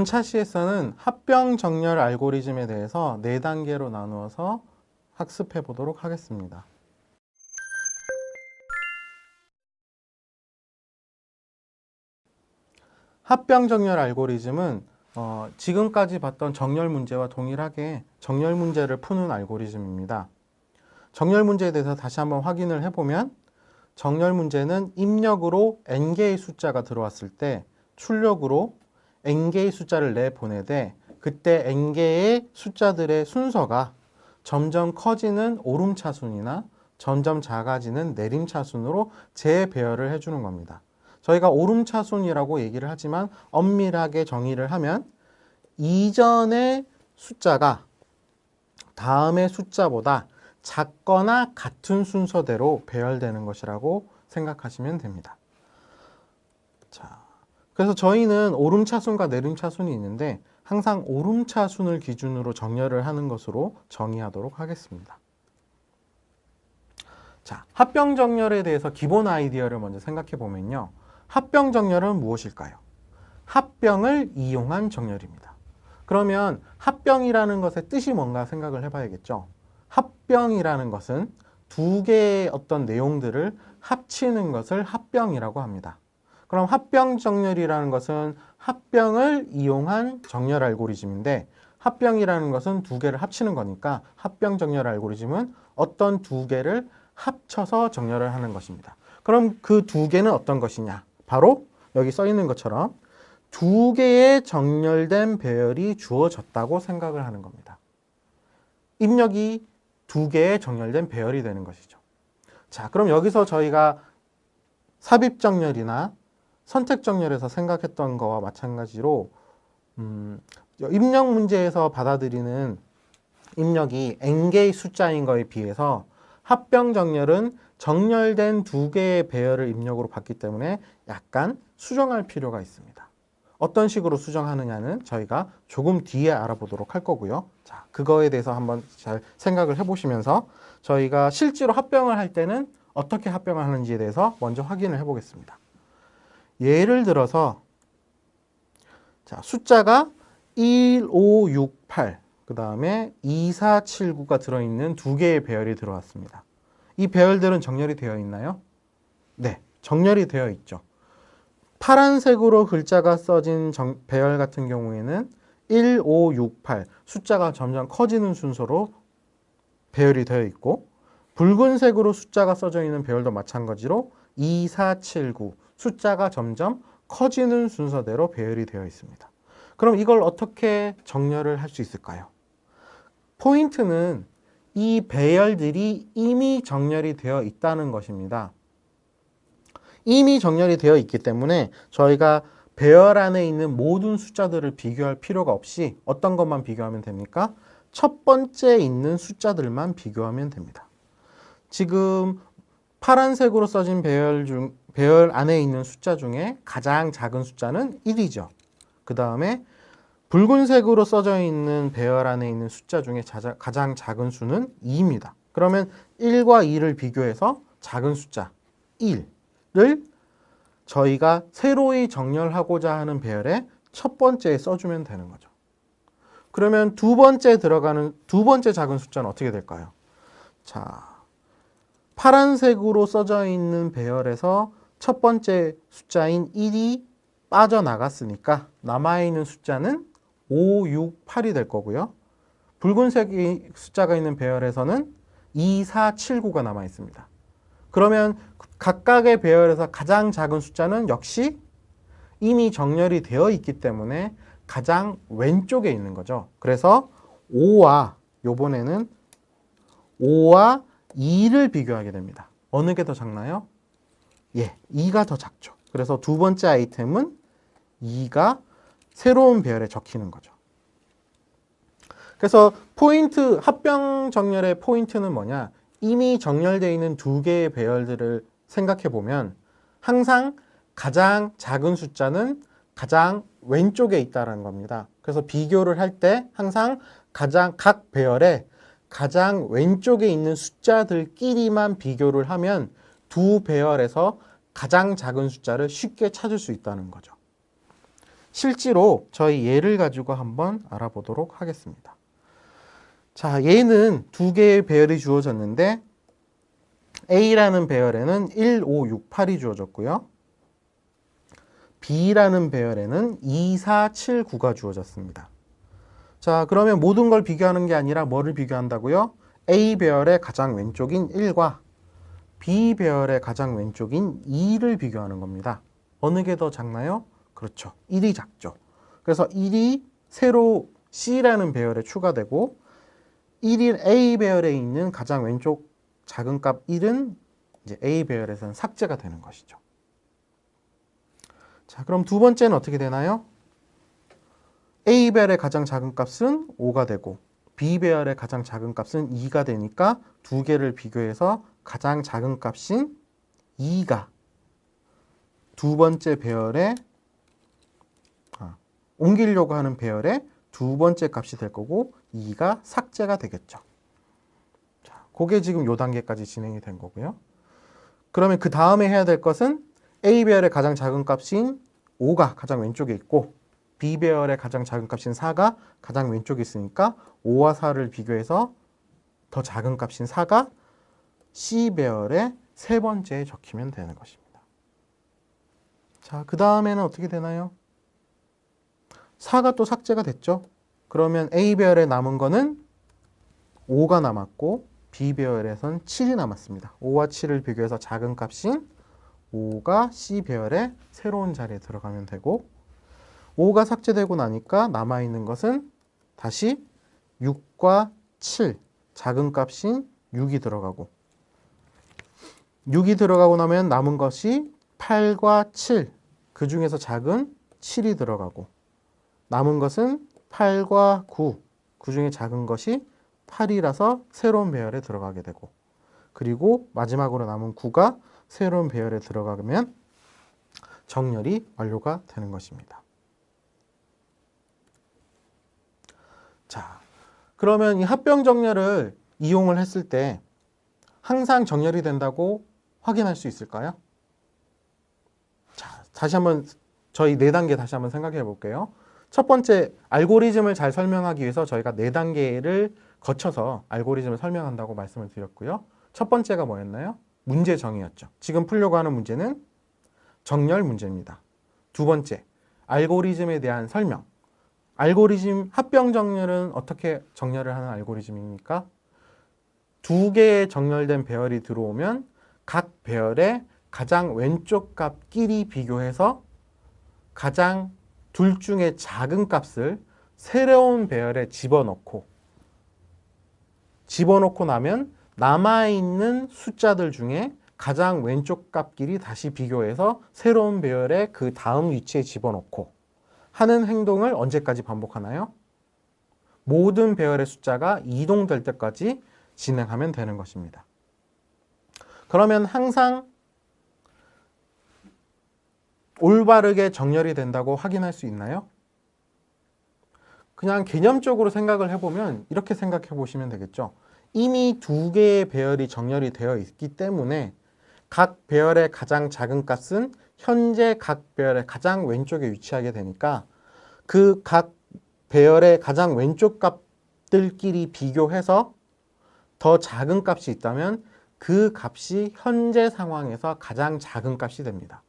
이번 차시에서는 합병 정렬 알고리즘에 대해서 네 단계로 나누어서 학습해 보도록 하겠습니다. 합병 정렬 알고리즘은 어, 지금까지 봤던 정렬 문제와 동일하게 정렬 문제를 푸는 알고리즘입니다. 정렬 문제에 대해서 다시 한번 확인을 해보면 정렬 문제는 입력으로 n개의 숫자가 들어왔을 때 출력으로 n개의 숫자를 내보내되 그때 n개의 숫자들의 순서가 점점 커지는 오름차순이나 점점 작아지는 내림차순으로 재배열을 해주는 겁니다. 저희가 오름차순이라고 얘기를 하지만 엄밀하게 정의를 하면 이전의 숫자가 다음의 숫자보다 작거나 같은 순서대로 배열되는 것이라고 생각하시면 됩니다. 자, 그래서 저희는 오름차순과 내림차순이 있는데 항상 오름차순을 기준으로 정렬을 하는 것으로 정의하도록 하겠습니다. 자, 합병 정렬에 대해서 기본 아이디어를 먼저 생각해 보면요. 합병 정렬은 무엇일까요? 합병을 이용한 정렬입니다. 그러면 합병이라는 것의 뜻이 뭔가 생각을 해봐야겠죠. 합병이라는 것은 두 개의 어떤 내용들을 합치는 것을 합병이라고 합니다. 그럼 합병 정렬이라는 것은 합병을 이용한 정렬 알고리즘인데 합병이라는 것은 두 개를 합치는 거니까 합병 정렬 알고리즘은 어떤 두 개를 합쳐서 정렬을 하는 것입니다. 그럼 그 두 개는 어떤 것이냐? 바로 여기 써 있는 것처럼 두 개의 정렬된 배열이 주어졌다고 생각을 하는 겁니다. 입력이 두 개의 정렬된 배열이 되는 것이죠. 자, 그럼 여기서 저희가 삽입 정렬이나 선택 정렬에서 생각했던 거와 마찬가지로 음, 입력 문제에서 받아들이는 입력이 n개의 숫자인 거에 비해서 합병 정렬은 정렬된 두 개의 배열을 입력으로 받기 때문에 약간 수정할 필요가 있습니다. 어떤 식으로 수정하느냐는 저희가 조금 뒤에 알아보도록 할 거고요. 자, 그거에 대해서 한번 잘 생각을 해보시면서 저희가 실제로 합병을 할 때는 어떻게 합병을 하는지에 대해서 먼저 확인을 해보겠습니다. 예를 들어서 자, 숫자가 1, 5, 6, 8, 그 다음에 2, 4, 7, 9가 들어있는 두 개의 배열이 들어왔습니다. 이 배열들은 정렬이 되어 있나요? 네, 정렬이 되어 있죠. 파란색으로 글자가 써진 정, 배열 같은 경우에는 1, 5, 6, 8 숫자가 점점 커지는 순서로 배열이 되어 있고 붉은색으로 숫자가 써져 있는 배열도 마찬가지로 2, 4, 7, 9 숫자가 점점 커지는 순서대로 배열이 되어 있습니다. 그럼 이걸 어떻게 정렬을 할 수 있을까요? 포인트는 이 배열들이 이미 정렬이 되어 있다는 것입니다. 이미 정렬이 되어 있기 때문에 저희가 배열 안에 있는 모든 숫자들을 비교할 필요가 없이 어떤 것만 비교하면 됩니까? 첫 번째 있는 숫자들만 비교하면 됩니다. 지금 파란색으로 써진 배열 중 배열 안에 있는 숫자 중에 가장 작은 숫자는 1이죠. 그 다음에 붉은색으로 써져 있는 배열 안에 있는 숫자 중에 자자, 가장 작은 수는 2입니다. 그러면 1과 2를 비교해서 작은 숫자 1을 저희가 새로이 정렬하고자 하는 배열의 첫 번째에 써주면 되는 거죠. 그러면 두 번째 들어가는 두 번째 작은 숫자는 어떻게 될까요? 자, 파란색으로 써져 있는 배열에서 첫 번째 숫자인 1이 빠져나갔으니까 남아있는 숫자는 5, 6, 8이 될 거고요. 붉은색 숫자가 있는 배열에서는 2, 4, 7, 9가 남아 있습니다. 그러면 각각의 배열에서 가장 작은 숫자는 역시 이미 정렬이 되어 있기 때문에 가장 왼쪽에 있는 거죠. 그래서 5와 요번에는 5와 2를 비교하게 됩니다. 어느 게 더 작나요? 예, 2가 더 작죠. 그래서 두 번째 아이템은 2가 새로운 배열에 적히는 거죠. 그래서 포인트, 합병 정렬의 포인트는 뭐냐? 이미 정렬되어 있는 두 개의 배열들을 생각해 보면 항상 가장 작은 숫자는 가장 왼쪽에 있다는 겁니다. 그래서 비교를 할 때 항상 가장 각 배열에 가장 왼쪽에 있는 숫자들끼리만 비교를 하면 두 배열에서 가장 작은 숫자를 쉽게 찾을 수 있다는 거죠. 실제로 저희 예를 가지고 한번 알아보도록 하겠습니다. 자, 얘는 두 개의 배열이 주어졌는데 A라는 배열에는 1, 5, 6, 8이 주어졌고요. B라는 배열에는 2, 4, 7, 9가 주어졌습니다. 자, 그러면 모든 걸 비교하는 게 아니라 뭐를 비교한다고요? A 배열의 가장 왼쪽인 1과 B 배열의 가장 왼쪽인 2를 비교하는 겁니다. 어느 게 더 작나요? 그렇죠. 1이 작죠. 그래서 1이 새로 C라는 배열에 추가되고 1인 A 배열에 있는 가장 왼쪽 작은 값 1은 이제 A 배열에서는 삭제가 되는 것이죠. 자, 그럼 두 번째는 어떻게 되나요? A 배열의 가장 작은 값은 5가 되고 B 배열의 가장 작은 값은 2가 되니까 두 개를 비교해서 가장 작은 값인 2가 두 번째 배열에 아, 옮기려고 하는 배열의 두 번째 값이 될 거고 2가 삭제가 되겠죠. 자, 그게 지금 요 단계까지 진행이 된 거고요. 그러면 그 다음에 해야 될 것은 A 배열의 가장 작은 값인 5가 가장 왼쪽에 있고 B 배열의 가장 작은 값인 4가 가장 왼쪽에 있으니까 5와 4를 비교해서 더 작은 값인 4가 C 배열의 세 번째에 적히면 되는 것입니다. 자, 그 다음에는 어떻게 되나요? 4가 또 삭제가 됐죠. 그러면 A 배열에 남은 거는 5가 남았고 B 배열에선 7이 남았습니다. 5와 7을 비교해서 작은 값인 5가 C 배열의 새로운 자리에 들어가면 되고 5가 삭제되고 나니까 남아있는 것은 다시 6과 7 작은 값인 6이 들어가고 6이 들어가고 나면 남은 것이 8과 7 그 중에서 작은 7이 들어가고 남은 것은 8과 9 그 중에 작은 것이 8이라서 새로운 배열에 들어가게 되고 그리고 마지막으로 남은 9가 새로운 배열에 들어가면 정렬이 완료가 되는 것입니다. 자, 그러면 이 합병 정렬을 이용을 했을 때 항상 정렬이 된다고 확인할 수 있을까요? 자, 다시 한번 저희 네 단계 다시 한번 생각해 볼게요. 첫 번째 알고리즘을 잘 설명하기 위해서 저희가 네 단계를 거쳐서 알고리즘을 설명한다고 말씀을 드렸고요. 첫 번째가 뭐였나요? 문제 정의였죠. 지금 풀려고 하는 문제는 정렬 문제입니다. 두 번째, 알고리즘에 대한 설명. 알고리즘 합병 정렬은 어떻게 정렬을 하는 알고리즘입니까? 두 개의 정렬된 배열이 들어오면 각 배열의 가장 왼쪽 값끼리 비교해서 가장 둘 중에 작은 값을 새로운 배열에 집어넣고 집어넣고 나면 남아있는 숫자들 중에 가장 왼쪽 값끼리 다시 비교해서 새로운 배열의 그 다음 위치에 집어넣고 하는 행동을 언제까지 반복하나요? 모든 배열의 숫자가 이동될 때까지 진행하면 되는 것입니다. 그러면 항상 올바르게 정렬이 된다고 확인할 수 있나요? 그냥 개념적으로 생각을 해보면 이렇게 생각해 보시면 되겠죠. 이미 두 개의 배열이 정렬이 되어 있기 때문에 각 배열의 가장 작은 값은 현재 각 배열의 가장 왼쪽에 위치하게 되니까 그 각 배열의 가장 왼쪽 값들끼리 비교해서 더 작은 값이 있다면 그 값이 현재 상황에서 가장 작은 값이 됩니다.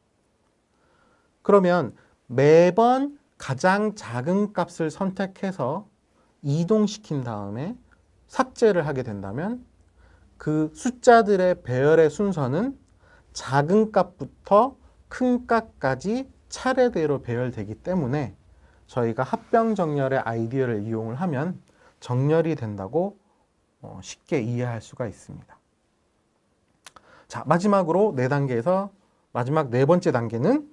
그러면 매번 가장 작은 값을 선택해서 이동시킨 다음에 삭제를 하게 된다면 그 숫자들의 배열의 순서는 작은 값부터 큰 값까지 차례대로 배열되기 때문에 저희가 합병 정렬의 아이디어를 이용을 하면 정렬이 된다고 어, 쉽게 이해할 수가 있습니다. 자, 마지막으로 네 단계에서 마지막 네 번째 단계는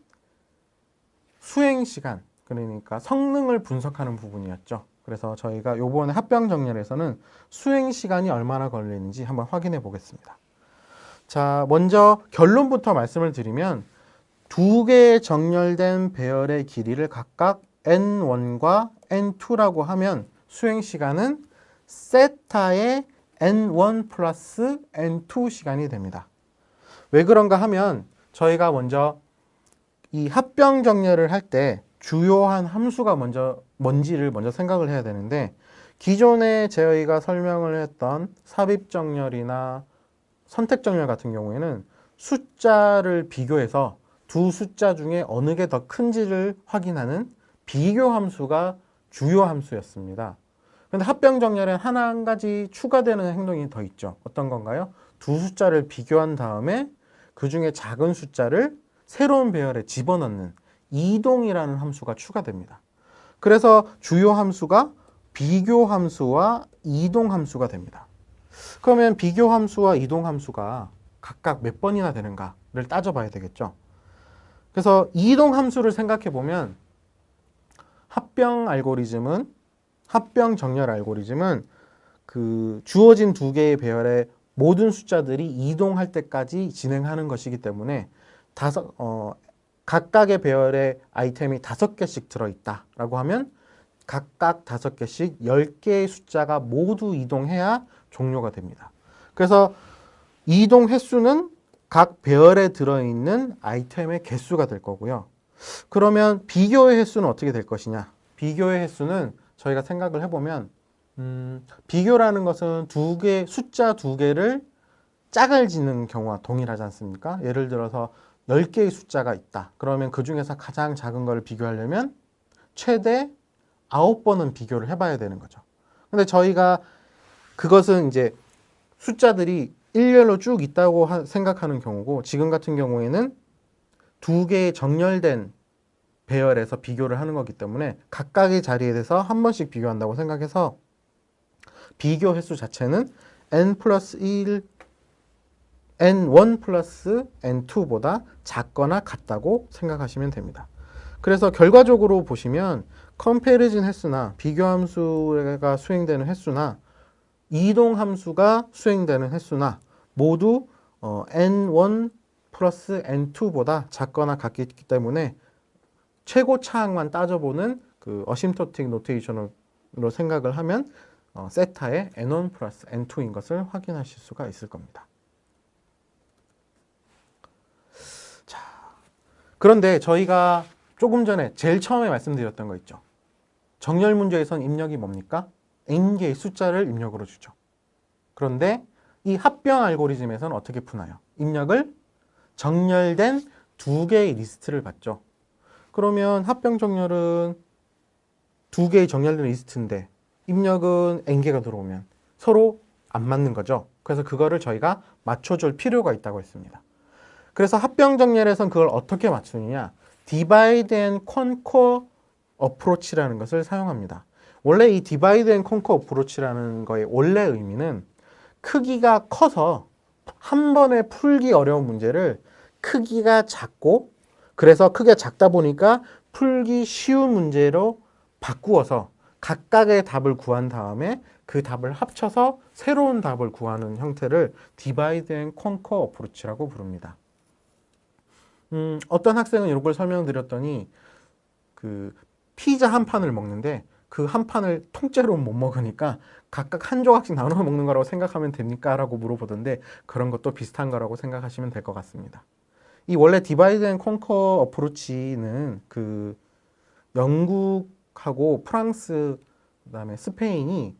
수행 시간, 그러니까 성능을 분석하는 부분이었죠. 그래서 저희가 요번에 합병 정렬에서는 수행 시간이 얼마나 걸리는지 한번 확인해 보겠습니다. 자, 먼저 결론부터 말씀을 드리면 두 개의 정렬된 배열의 길이를 각각 n1과 n2라고 하면 수행 시간은 세타의 n1 플러스 n2 시간이 됩니다. 왜 그런가 하면 저희가 먼저 이 합병 정렬을 할 때 주요한 함수가 먼저 뭔지를 먼저 생각을 해야 되는데 기존에 저희가 설명을 했던 삽입 정렬이나 선택 정렬 같은 경우에는 숫자를 비교해서 두 숫자 중에 어느 게 더 큰지를 확인하는 비교 함수가 주요 함수였습니다. 근데 합병 정렬엔 하나 한 가지 추가되는 행동이 더 있죠. 어떤 건가요? 두 숫자를 비교한 다음에 그 중에 작은 숫자를 새로운 배열에 집어넣는 이동이라는 함수가 추가됩니다. 그래서 주요 함수가 비교 함수와 이동 함수가 됩니다. 그러면 비교 함수와 이동 함수가 각각 몇 번이나 되는가를 따져봐야 되겠죠. 그래서 이동 함수를 생각해 보면 합병 알고리즘은 합병 정렬 알고리즘은 그 주어진 두 개의 배열의 모든 숫자들이 이동할 때까지 진행하는 것이기 때문에 다섯 어 각각의 배열의 아이템이 다섯 개씩 들어있다라고 하면 각각 다섯 개씩 열 개의 숫자가 모두 이동해야 종료가 됩니다. 그래서 이동 횟수는 각 배열에 들어있는 아이템의 개수가 될 거고요. 그러면 비교의 횟수는 어떻게 될 것이냐? 비교의 횟수는 저희가 생각을 해보면 음, 비교라는 것은 두 개, 숫자 두 개를 짝을 짓는 경우와 동일하지 않습니까? 예를 들어서 10개의 숫자가 있다. 그러면 그 중에서 가장 작은 걸 비교하려면 최대 9번은 비교를 해봐야 되는 거죠. 근데 저희가 그것은 이제 숫자들이 일렬로 쭉 있다고 하- 생각하는 경우고 지금 같은 경우에는 두 개의 정렬된 배열에서 비교를 하는 거기 때문에 각각의 자리에 대해서 한 번씩 비교한다고 생각해서 비교 횟수 자체는 n 플러스 1, n1 플러스 n2보다 작거나 같다고 생각하시면 됩니다. 그래서 결과적으로 보시면 컴페리즌 횟수나 비교 함수가 수행되는 횟수나 이동 함수가 수행되는 횟수나 모두 어, n1 플러스 n2보다 작거나 같기 때문에 최고 차항만 따져보는 그 어심토틱 노테이션으로 생각을 하면 어, 세타의 n1 플러스 n2인 것을 확인하실 수가 있을 겁니다. 그런데 저희가 조금 전에 제일 처음에 말씀드렸던 거 있죠. 정렬 문제에선 입력이 뭡니까? n개의 숫자를 입력으로 주죠. 그런데 이 합병 알고리즘에서는 어떻게 푸나요? 입력을 정렬된 두 개의 리스트를 받죠. 그러면 합병 정렬은 두 개의 정렬된 리스트인데 입력은 n개가 들어오면 서로 안 맞는 거죠. 그래서 그거를 저희가 맞춰줄 필요가 있다고 했습니다. 그래서 합병 정렬에선 그걸 어떻게 맞추느냐? divide and conquer approach라는 것을 사용합니다. 원래 이 divide and conquer approach라는 거의 원래 의미는 크기가 커서 한 번에 풀기 어려운 문제를 크기가 작고 그래서 크기가 작다 보니까 풀기 쉬운 문제로 바꾸어서 각각의 답을 구한 다음에 그 답을 합쳐서 새로운 답을 구하는 형태를 divide and conquer approach라고 부릅니다. 음, 어떤 학생은 이런 걸 설명드렸더니 그 피자 한 판을 먹는데 그 한 판을 통째로 못 먹으니까 각각 한 조각씩 나눠 먹는 거라고 생각하면 됩니까? 라고 물어보던데 그런 것도 비슷한 거라고 생각하시면 될 것 같습니다. 이 원래 디바이드 앤 컨커 어프로치는 그 영국하고 프랑스 그다음에 스페인이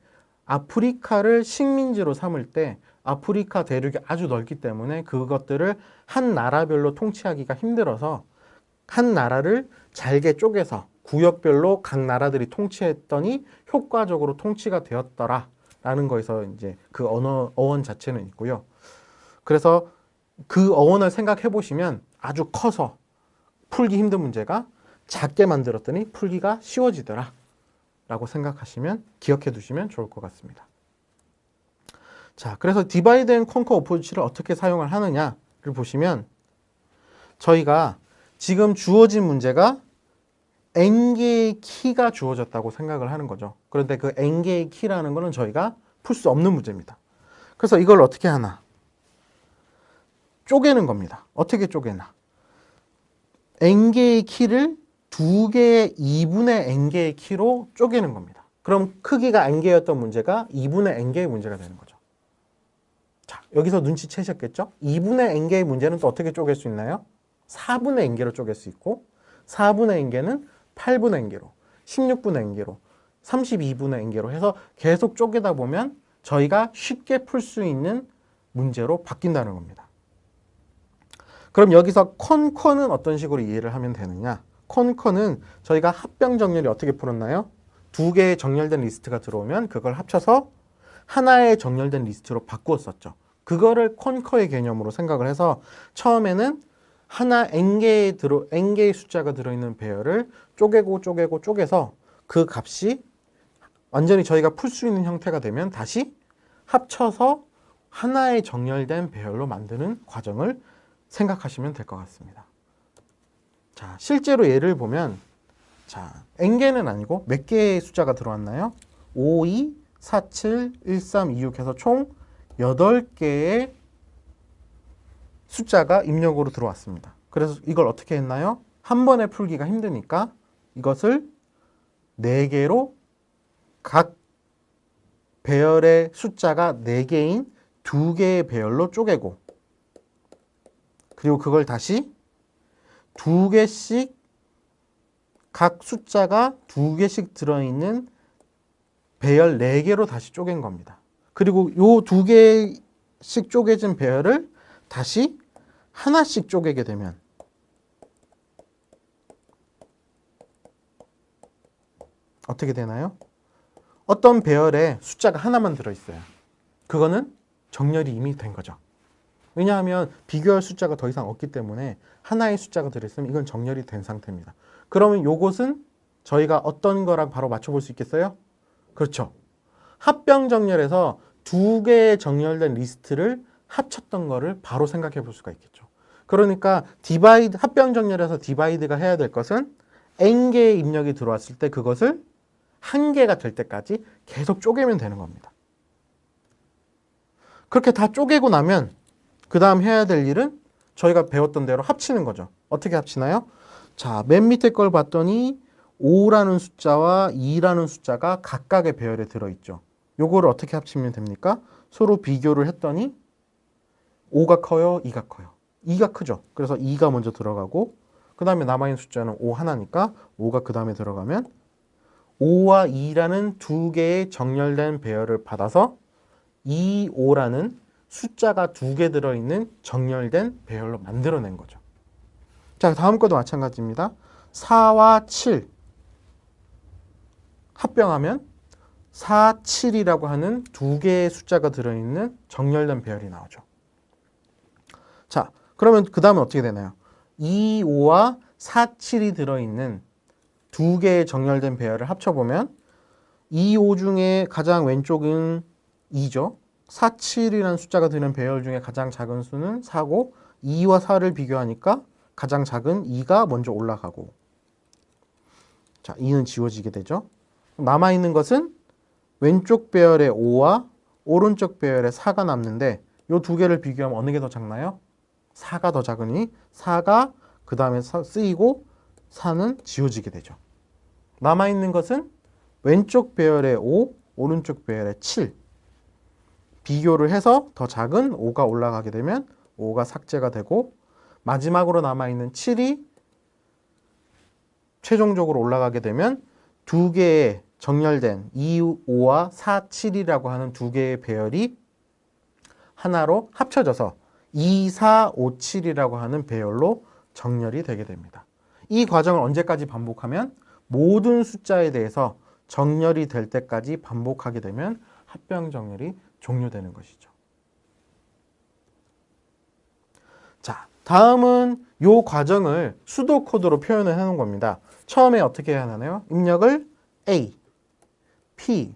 아프리카를 식민지로 삼을 때 아프리카 대륙이 아주 넓기 때문에 그것들을 한 나라별로 통치하기가 힘들어서 한 나라를 잘게 쪼개서 구역별로 각 나라들이 통치했더니 효과적으로 통치가 되었더라 라는 거에서 이제 그 언어 어원 자체는 있고요. 그래서 그 어원을 생각해 보시면 아주 커서 풀기 힘든 문제가 작게 만들었더니 풀기가 쉬워지더라. 라고 생각하시면 기억해 두시면 좋을 것 같습니다. 자, 그래서 디바이드 앤 컨커 어프로치를 어떻게 사용을 하느냐를 보시면 저희가 지금 주어진 문제가 n개의 키가 주어졌다고 생각을 하는 거죠. 그런데 그 n개의 키라는 거는 저희가 풀 수 없는 문제입니다. 그래서 이걸 어떻게 하나? 쪼개는 겁니다. 어떻게 쪼개나? n개의 키를 두 개의 2분의 n개의 키로 쪼개는 겁니다. 그럼 크기가 n개였던 문제가 2분의 n개의 문제가 되는 거죠. 자, 여기서 눈치채셨겠죠? 2분의 n개의 문제는 또 어떻게 쪼갤 수 있나요? 4분의 n개로 쪼갤 수 있고 4분의 n개는 8분의 n개로 16분의 n개로 32분의 n개로 해서 계속 쪼개다 보면 저희가 쉽게 풀 수 있는 문제로 바뀐다는 겁니다. 그럼 여기서 컨컨은 어떤 식으로 이해를 하면 되느냐? 컨컨은 저희가 합병 정렬이 어떻게 풀었나요? 두 개의 정렬된 리스트가 들어오면 그걸 합쳐서 하나의 정렬된 리스트로 바꾸었었죠. 그거를 컨커의 개념으로 생각을 해서 처음에는 하나 n개의 들어 n개의 숫자가 들어있는 배열을 쪼개고 쪼개고 쪼개서 그 값이 완전히 저희가 풀 수 있는 형태가 되면 다시 합쳐서 하나의 정렬된 배열로 만드는 과정을 생각하시면 될 것 같습니다. 자, 실제로 예를 보면 자, n개는 아니고 몇 개의 숫자가 들어왔나요? 5, 2, 4, 7, 1, 3, 2, 6 해서 총 8개의 숫자가 입력으로 들어왔습니다. 그래서 이걸 어떻게 했나요? 한 번에 풀기가 힘드니까 이것을 4개로 각 배열의 숫자가 4개인 2개의 배열로 쪼개고 그리고 그걸 다시 2개씩 각 숫자가 2개씩 들어있는 배열 4개로 다시 쪼갠 겁니다. 그리고 요 2개씩 쪼개진 배열을 다시 하나씩 쪼개게 되면 어떻게 되나요? 어떤 배열에 숫자가 하나만 들어있어요. 그거는 정렬이 이미 된 거죠. 왜냐하면 비교할 숫자가 더 이상 없기 때문에 하나의 숫자가 들어있으면 이건 정렬이 된 상태입니다. 그러면 요것은 저희가 어떤 거랑 바로 맞춰볼 수 있겠어요? 그렇죠. 합병 정렬에서 두 개의 정렬된 리스트를 합쳤던 거를 바로 생각해 볼 수가 있겠죠. 그러니까 디바이드 합병 정렬에서 디바이드가 해야 될 것은 n 개의 입력이 들어왔을 때 그것을 한 개가 될 때까지 계속 쪼개면 되는 겁니다. 그렇게 다 쪼개고 나면 그 다음 해야 될 일은 저희가 배웠던 대로 합치는 거죠. 어떻게 합치나요? 자, 맨 밑에 걸 봤더니 5라는 숫자와 2라는 숫자가 각각의 배열에 들어있죠. 요거를 어떻게 합치면 됩니까? 서로 비교를 했더니 5가 커요? 2가 커요? 2가 크죠. 그래서 2가 먼저 들어가고 그 다음에 남아있는 숫자는 5 하나니까 5가 그 다음에 들어가면 5와 2라는 두 개의 정렬된 배열을 받아서 2, 5라는 숫자가 두 개 들어있는 정렬된 배열로 만들어낸 거죠. 자, 다음 것도 마찬가지입니다. 4와 7 합병하면 4, 7이라고 하는 두 개의 숫자가 들어있는 정렬된 배열이 나오죠. 자, 그러면 그 다음은 어떻게 되나요? 2, 5와 4, 7이 들어있는 두 개의 정렬된 배열을 합쳐보면 2, 5 중에 가장 왼쪽은 2죠. 4, 7이라는 숫자가 드는 배열 중에 가장 작은 수는 4고 2와 4를 비교하니까 가장 작은 2가 먼저 올라가고 자, 2는 지워지게 되죠. 남아있는 것은 왼쪽 배열의 5와 오른쪽 배열의 4가 남는데 이 두 개를 비교하면 어느 게 더 작나요? 4가 더 작으니 4가 그 다음에 쓰이고 4는 지워지게 되죠. 남아있는 것은 왼쪽 배열의 5, 오른쪽 배열의 7 비교를 해서 더 작은 5가 올라가게 되면 5가 삭제가 되고 마지막으로 남아있는 7이 최종적으로 올라가게 되면 두 개의 정렬된 2, 5와 4, 7이라고 하는 두 개의 배열이 하나로 합쳐져서 2, 4, 5, 7이라고 하는 배열로 정렬이 되게 됩니다. 이 과정을 언제까지 반복하면 모든 숫자에 대해서 정렬이 될 때까지 반복하게 되면 합병 정렬이 종료되는 것이죠. 자, 다음은 이 과정을 수도 코드로 표현을 해 놓은 겁니다. 처음에 어떻게 해야 하나요? 입력을 A, P,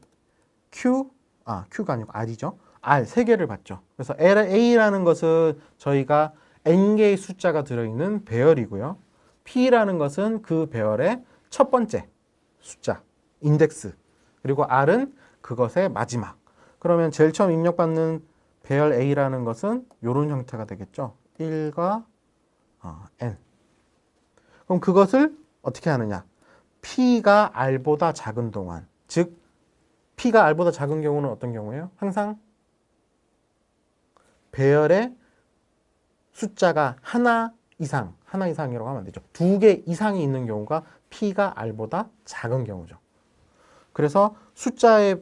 Q, 아, Q가 아니고 R이죠. R 세 개를 받죠. 그래서 A라는 것은 저희가 n개의 숫자가 들어있는 배열이고요. P라는 것은 그 배열의 첫 번째 숫자, 인덱스. 그리고 R은 그것의 마지막. 그러면 제일 처음 입력받는 배열 A라는 것은 이런 형태가 되겠죠. 1과 어, n. 그럼 그것을 어떻게 하느냐? P가 R보다 작은 동안, 즉 P가 R보다 작은 경우는 어떤 경우예요? 항상 배열의 숫자가 하나 이상, 하나 이상이라고 하면 안 되죠. 두 개 이상이 있는 경우가 P가 R보다 작은 경우죠. 그래서 숫자의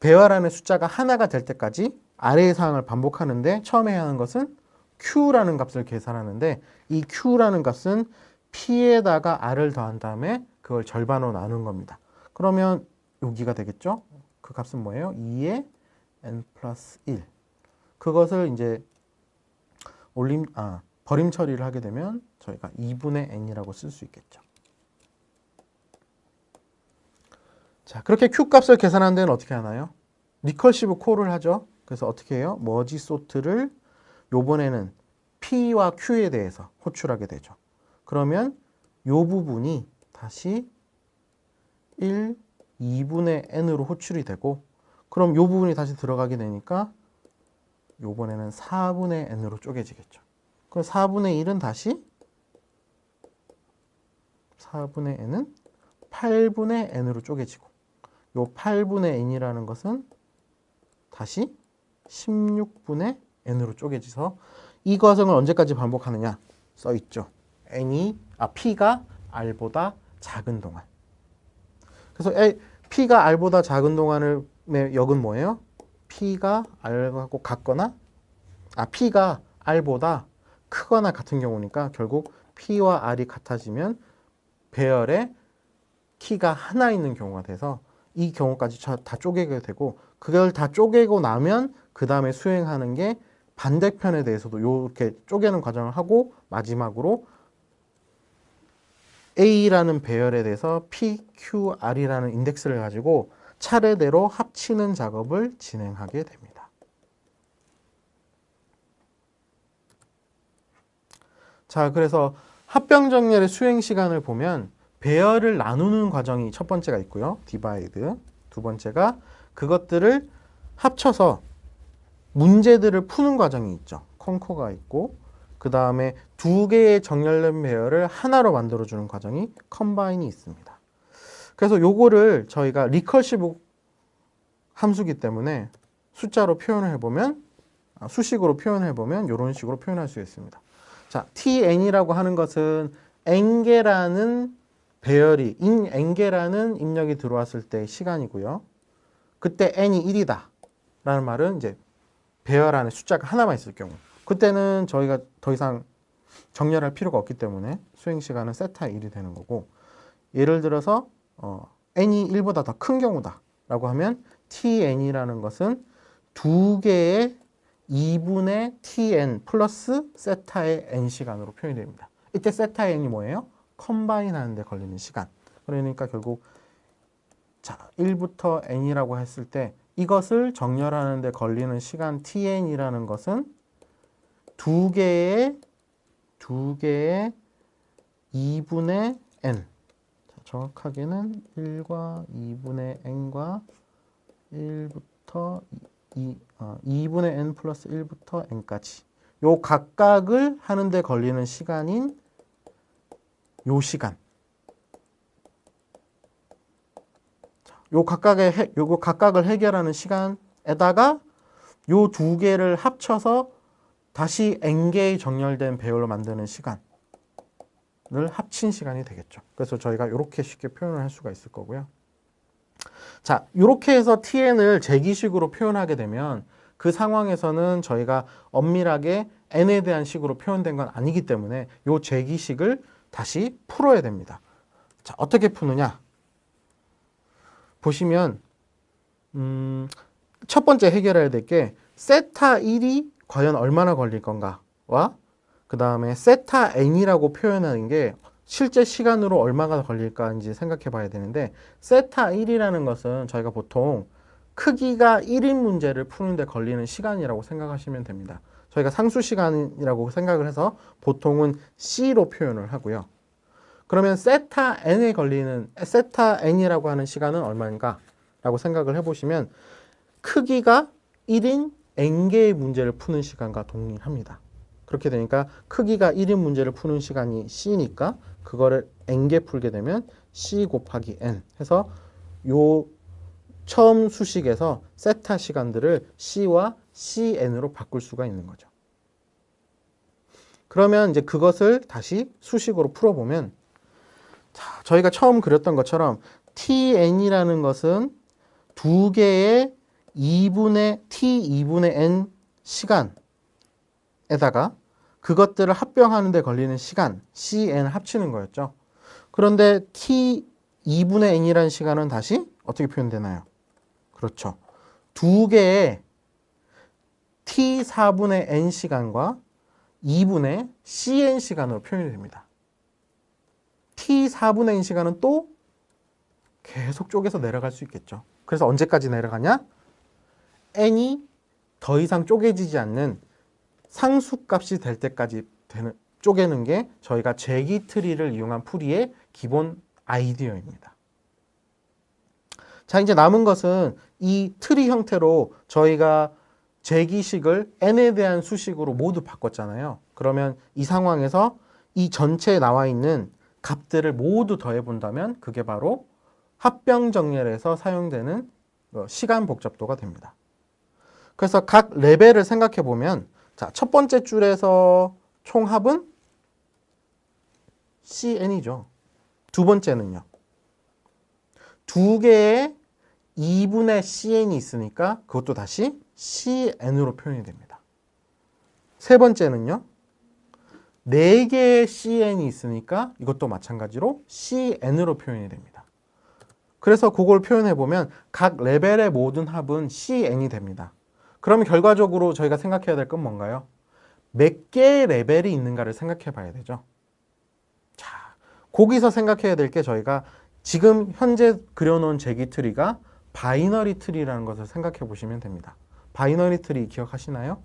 배열 안의 숫자가 하나가 될 때까지 아래의 사항을 반복하는데 처음에 해야 하는 것은 Q라는 값을 계산하는데 이 Q라는 값은 P에다가 R을 더한 다음에 그걸 절반으로 나눈 겁니다. 그러면 여기가 되겠죠? 그 값은 뭐예요? 2의 n 플러스 1. 그것을 이제 올림, 아, 버림 처리를 하게 되면 저희가 2분의 n이라고 쓸 수 있겠죠. 자, 그렇게 q 값을 계산하는 데는 어떻게 하나요? 리컬시브 콜을 하죠. 그래서 어떻게 해요? 머지 소트를 요번에는 p와 q에 대해서 호출하게 되죠. 그러면 요 부분이 다시 1, 2분의 n으로 호출이 되고 그럼 요 부분이 다시 들어가게 되니까 요번에는 4분의 n으로 쪼개지겠죠. 그럼 4분의 1은 다시 4분의 n은 8분의 n으로 쪼개지고 요 8분의 n이라는 것은 다시 16분의 n으로 쪼개져서 이 과정을 언제까지 반복하느냐 써 있죠. n이 아 p가 r보다 작은 동안. 그래서 A, p가 r보다 작은 동안의 역은 뭐예요? p가 r하고 같거나 아 p가 r보다 크거나 같은 경우니까 결국 p와 r이 같아지면 배열에 키가 하나 있는 경우가 돼서 이 경우까지 다 쪼개게 되고 그걸 다 쪼개고 나면 그 다음에 수행하는 게 반대편에 대해서도 이렇게 쪼개는 과정을 하고 마지막으로 A라는 배열에 대해서 P, Q, R이라는 인덱스를 가지고 차례대로 합치는 작업을 진행하게 됩니다. 자, 그래서 합병 정렬의 수행 시간을 보면 배열을 나누는 과정이 첫 번째가 있고요. 디바이드. 두 번째가 그것들을 합쳐서 문제들을 푸는 과정이 있죠. 컨커가 있고 그 다음에 두 개의 정렬된 배열을 하나로 만들어주는 과정이 컴바인이 있습니다. 그래서 요거를 저희가 리커시브 함수기 때문에 숫자로 표현을 해보면 아, 수식으로 표현을 해보면 이런 식으로 표현할 수 있습니다. 자, tn이라고 하는 것은 n개라는 배열이 인 n개라는 입력이 들어왔을 때 시간이고요. 그때 n이 1이다 라는 말은 이제 배열 안에 숫자가 하나만 있을 경우 그때는 저희가 더 이상 정렬할 필요가 없기 때문에 수행 시간은 세타 1이 되는 거고 예를 들어서 어, n이 1보다 더 큰 경우다 라고 하면 tn이라는 것은 두 개의 2분의 tn 플러스 세타의 n 시간으로 표현이 됩니다. 이때 세타의 n이 뭐예요? 컴바인 하는데 걸리는 시간. 그러니까 결국 자 1부터 n이라고 했을 때 이것을 정렬하는 데 걸리는 시간 tn이라는 것은 두 개의 두 개의 2분의 n. 자, 정확하게는 1과 2분의 n과 1부터 2, 어, 2분의 n 플러스 1부터 n까지. 요 각각을 하는데 걸리는 시간인 요 시간. 요 각각의 해, 요거 각각을 해결하는 시간에다가 요 두 개를 합쳐서 다시 n개의 정렬된 배열로 만드는 시간을 합친 시간이 되겠죠. 그래서 저희가 이렇게 쉽게 표현을 할 수가 있을 거고요. 자, 이렇게 해서 tn을 제기식으로 표현하게 되면 그 상황에서는 저희가 엄밀하게 n에 대한 식으로 표현된 건 아니기 때문에 이 제기식을 다시 풀어야 됩니다. 자, 어떻게 푸느냐? 보시면 음, 첫 번째 해결해야 될 게 세타 1이 과연 얼마나 걸릴 건가와 그 다음에 세타 n이라고 표현하는 게 실제 시간으로 얼마가 걸릴까 이제 생각해 봐야 되는데 세타 1이라는 것은 저희가 보통 크기가 1인 문제를 푸는데 걸리는 시간이라고 생각하시면 됩니다. 저희가 상수 시간이라고 생각을 해서 보통은 C로 표현을 하고요. 그러면 세타 n에 걸리는 세타 n이라고 하는 시간은 얼마인가? 라고 생각을 해보시면 크기가 1인 n개의 문제를 푸는 시간과 동일합니다. 그렇게 되니까 크기가 1인 문제를 푸는 시간이 C니까 그거를 n개 풀게 되면 C 곱하기 n 해서 요 처음 수식에서 세타 시간들을 C와 CN으로 바꿀 수가 있는 거죠. 그러면 이제 그것을 다시 수식으로 풀어보면 자, 저희가 처음 그렸던 것처럼 TN이라는 것은 두 개의 2분의 T 2분의 N 시간에다가 그것들을 합병하는 데 걸리는 시간 CN 합치는 거였죠. 그런데 T 2분의 N이라는 시간은 다시 어떻게 표현되나요? 그렇죠. 두 개의 T 4분의 N 시간과 2분의 CN 시간으로 표현이 됩니다. T 4분의 N 시간은 또 계속 쪼개서 내려갈 수 있겠죠. 그래서 언제까지 내려가냐? N이 더 이상 쪼개지지 않는 상수값이 될 때까지 되는, 쪼개는 게 저희가 재기 트리를 이용한 풀이의 기본 아이디어입니다. 자, 이제 남은 것은 이 트리 형태로 저희가 재기식을 n에 대한 수식으로 모두 바꿨잖아요. 그러면 이 상황에서 이 전체에 나와 있는 값들을 모두 더해 본다면 그게 바로 합병 정렬에서 사용되는 어, 시간 복잡도가 됩니다. 그래서 각 레벨을 생각해 보면 자, 첫 번째 줄에서 총합은 CN이죠. 두 번째는요. 두 개의 2분의 CN이 있으니까 그것도 다시 CN으로 표현이 됩니다. 세 번째는요. 네 개의 CN이 있으니까 이것도 마찬가지로 CN으로 표현이 됩니다. 그래서 그걸 표현해 보면 각 레벨의 모든 합은 CN이 됩니다. 그러면 결과적으로 저희가 생각해야 될 건 뭔가요? 몇 개의 레벨이 있는가를 생각해 봐야 되죠. 자, 거기서 생각해야 될 게 저희가 지금 현재 그려놓은 제기 트리가 바이너리 트리라는 것을 생각해 보시면 됩니다. 바이너리 트리 기억하시나요?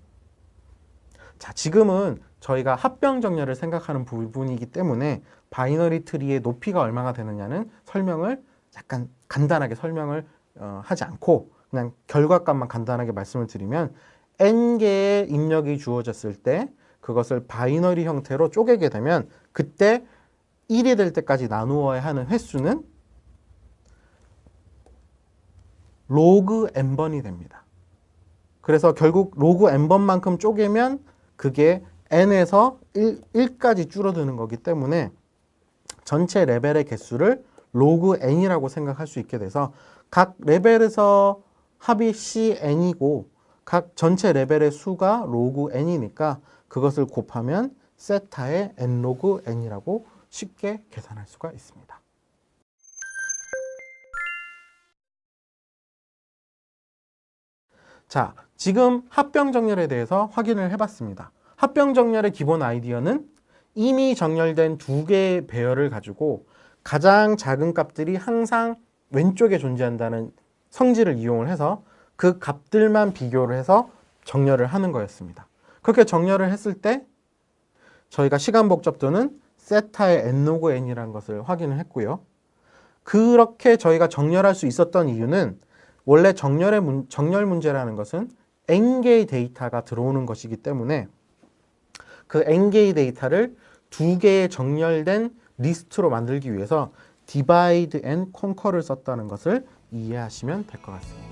자, 지금은 저희가 합병 정렬을 생각하는 부분이기 때문에 바이너리 트리의 높이가 얼마가 되느냐는 설명을 약간 간단하게 설명을 어, 하지 않고 그냥 결과값만 간단하게 말씀을 드리면 n개의 입력이 주어졌을 때 그것을 바이너리 형태로 쪼개게 되면 그때 1이 될 때까지 나누어야 하는 횟수는 로그 n번이 됩니다. 그래서 결국 로그 n번만큼 쪼개면 그게 n에서 1, 1까지 줄어드는 거기 때문에 전체 레벨의 개수를 로그 n이라고 생각할 수 있게 돼서 각 레벨에서 합이 cn이고 각 전체 레벨의 수가 로그 n이니까 그것을 곱하면 세타의 n 로그 n이라고 쉽게 계산할 수가 있습니다. 자, 지금 합병 정렬에 대해서 확인을 해봤습니다. 합병 정렬의 기본 아이디어는 이미 정렬된 두 개의 배열을 가지고 가장 작은 값들이 항상 왼쪽에 존재한다는 성질을 이용을 해서 그 값들만 비교를 해서 정렬을 하는 거였습니다. 그렇게 정렬을 했을 때 저희가 시간 복잡도는 세타의 n 로그 n이라는 것을 확인을 했고요. 그렇게 저희가 정렬할 수 있었던 이유는 원래 정렬의 문, 정렬 문제라는 것은 n개의 데이터가 들어오는 것이기 때문에 그 n개의 데이터를 두 개의 정렬된 리스트로 만들기 위해서 divide and conquer를 썼다는 것을 이해하시면 될 것 같습니다.